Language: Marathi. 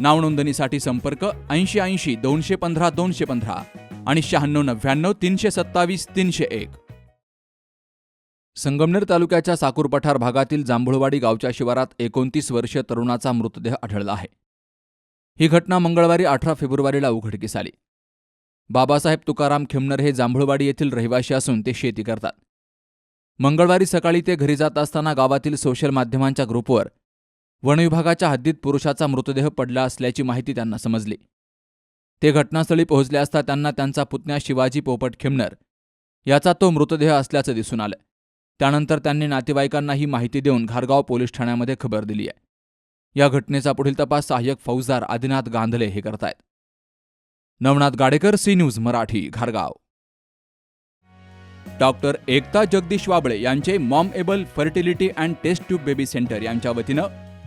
नावनोंदणीसाठी संपर्क ऐंशी ऐंशी दोनशे पंधरा दोनशे पंधरा आणि शहाण्णव नव्याण्णव तीनशे सत्तावीस तीनशे एक. संगमनेर तालुक्याच्या साकूर पठार भागातील जांभुळवाडी गावच्या शिवारात एकोणतीस वर्षीय तरुणाचा मृतदेह आढळला आहे. ही घटना मंगळवारी अठरा फेब्रुवारीला उघडकीस आली. बाबासाहेब तुकाराम खिमनर हे जांभुळवाडी येथील रहिवाशी असून ते शेती करतात. मंगळवारी सकाळी ते घरी जात असताना गावातील सोशल माध्यमांच्या ग्रुपवर वनविभागाच्या हद्दीत पुरुषाचा मृतदेह पडला असल्याची माहिती त्यांना समजली. ते घटनास्थळी पोहोचले असता त्यांना त्यांचा पुतण्या शिवाजी पोपट खिमनर याचा तो मृतदेह असल्याचं दिसून आलं. त्यानंतर त्यांनी नातेवाईकांना ही माहिती देऊन घारगाव पोलीस ठाण्यामध्ये खबर दिली आहे. या घटनेचा पुढील तपास सहाय्यक फौजदार आदिनाथ गांधले हे करतायत. नवनाथ गाडेकर सी न्यूज मराठी घारगाव. डॉक्टर एकता जगदीश वाबळे यांचे mom able fertility and test tube baby centre यांच्या वतीनं